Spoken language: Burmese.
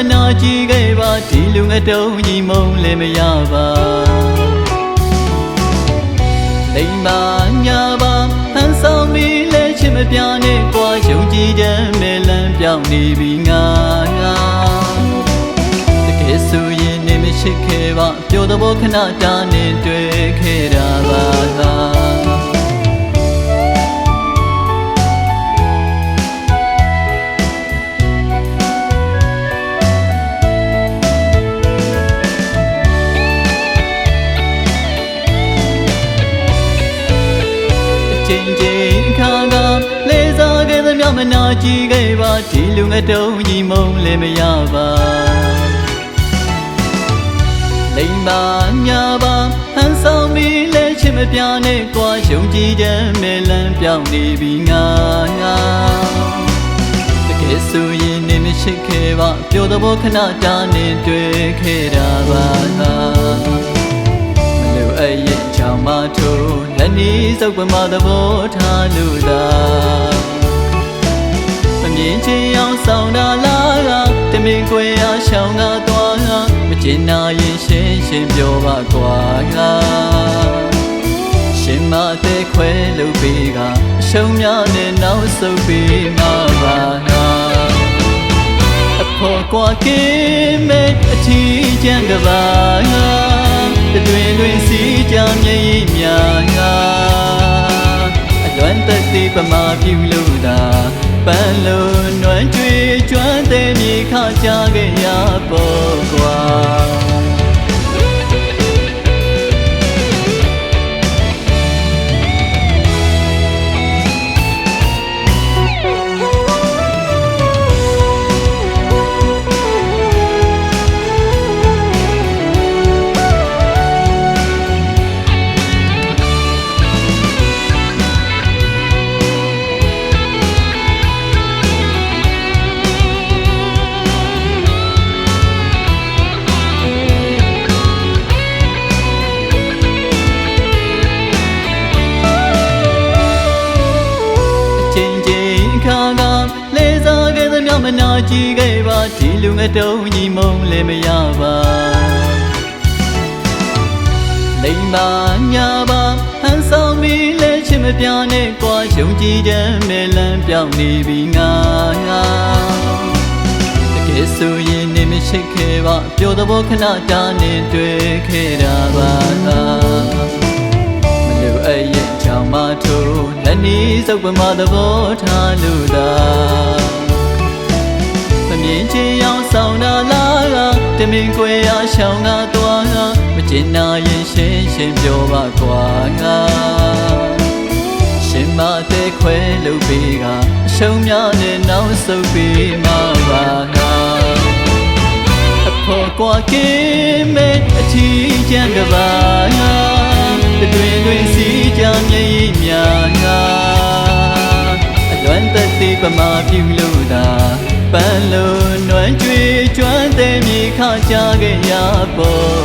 ကြီးခဲ့ပါဒီလူငတုံးကြီးမုံလည်းမရပါလိမ္မာညာပါဟန်ဆောင်ပြီးလဲချစ်မပြနဲ့ကွာယုံကြည်တဲ့မဲလန်းပြောင်းနေပြီငါငါတကယ်ဆိုရင်နေမရှိခဲ့ပါပျော်တဲ့ဘောခဏတာနေတွေ့ခဲ့တာပါ ချိန်ချင်းခါကလေစားခဲ့သမျှမနာကြည့်ခဲ့ပါဒီလူငတုံးကြီးမုံလည်းမရပါလိမ္မာညာပါဟန်ဆောင်ပြီးလဲချစ်မပြနဲ့ကွာယုံကြည်တဲ့မဲလန်းပြောင်းနေပြီငါငါတကယ်ဆိုရင်နေမရှိခဲ့ပါပျော်တဲ့ဘောခဏတာနေတွေ့ခဲ့တာပါ နီးစုပ်ပမာသဘောထားလို့သာမမြင်ချင်အောင်ဆောင်တာလားကတမင်ကွယ်အားရှောင်းကားသွားကမကျင်နာရင်ရှင်းရှင်းပြောပါကွာကရှင်မတဲ့ခွဲလို့ပြီးကအရှုံးများနဲ့နောက်ဆုပ်ပြီးမှာပါနာအဖို့ကွာကင်းမဲ့အထီးကျန်ကပါငါ တွင်တွင်စီကြမြေကြီးများငါအလွမ်းသက်သေးပမာပြုလို့သာပန်းလုံးနွမ်းကြွေကျွမ်းတဲ့မြေခါကြခဲ့ရပေါ် နာကြည့်ခဲ့ပါဒီလူငတုံးကြီးမုံလည်းမရပါလိမ္မာညာပါဟန်ဆောင်ပြီးလဲချစ်မပြနဲ့ကွာယုံကြည်တဲ့မဲလန်းပြောင်းနေပြီငါငါတကယ်ဆိုရင်နေမရှိခဲ့ပါပျော်တဲ့ဘောခဏတာနေတွေ့ခဲ့တာပါသာမလို့အရဲ့ချောင်းမထိုးလက်နီးစုပ်ပမာသဘောထားလို့သာ မမြင်ချင်အောင်ဆောင်တာလားကတမင်ကွယ်အားရှောင်းကားသွားကမကျင်နာရင်ရှင်းရှင်းပြောပါကွာငါရှင်မတဲ့ခွဲလို့ပြီးကအရှုံးများနဲ့နောက်ဆုပ်ပြီးမှပါငါအဖို့ကွာကင်းမဲ့အထီးကျန်ကပါငါတွင်တွင်စီကြမြေကြီးများငါအလွမ်းသက်သေးပမာပြုလို့သာပန်းလုံးနွမ်း ကြွေကျွမ်းတဲ့မြေခကြခဲ့ရပေါ်ကွာ